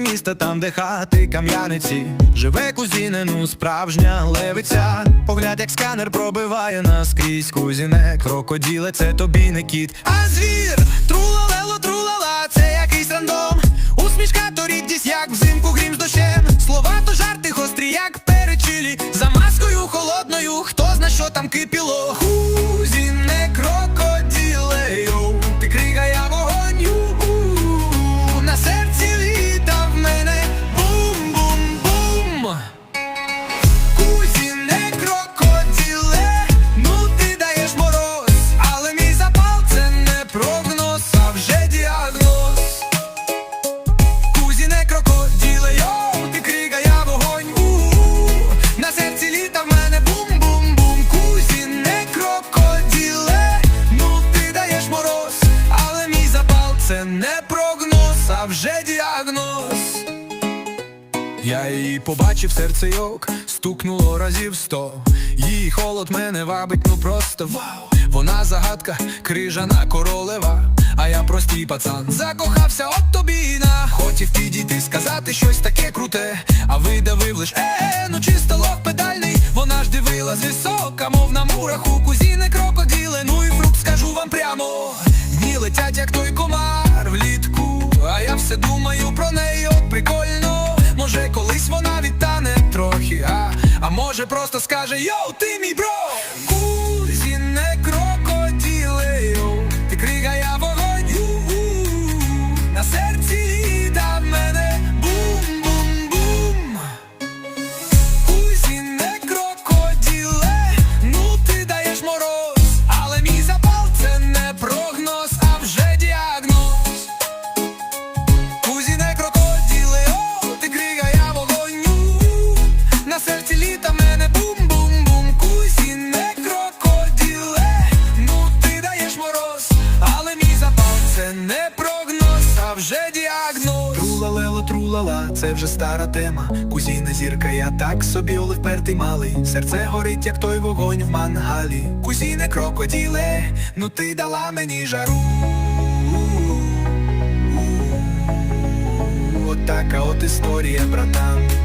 міста, там, де хати кам'яниці, живе кузінину справжня левиця. Погляд, як сканер пробиває наскрізь кузіне, крокоділе, це тобі не кіт. А звір, трулалело, трулала, це якийсь рандом. Усмішка то рідкість, як взимку грім з дощем. Слова то жарти гострі, як перечилі. За маскою холодною, хто зна, що там кипіло. Я її побачив серце йок, стукнуло разів сто. Її холод мене вабить, ну просто вау. Вона загадка, крижана королева. А я простий пацан, закохався от тобі на Хотів підійти, сказати щось таке круте, а видавив лиш е, ну чисто лох педальний. Вона ж дивилась висока, мов на мурах у кузіни крокоділи. Ну і фрукт скажу вам прямо. Дні летять, як той комар влітку. Може просто скаже Йоу, ти мій бро! Вже діагноз. Трулалело, трулала, це вже стара тема. Кузіна зірка, я так собі, оливпертий малий. Серце горить, як той вогонь в мангалі. Кузіне крокоділе, ну ти дала мені жару. От така от історія, братан.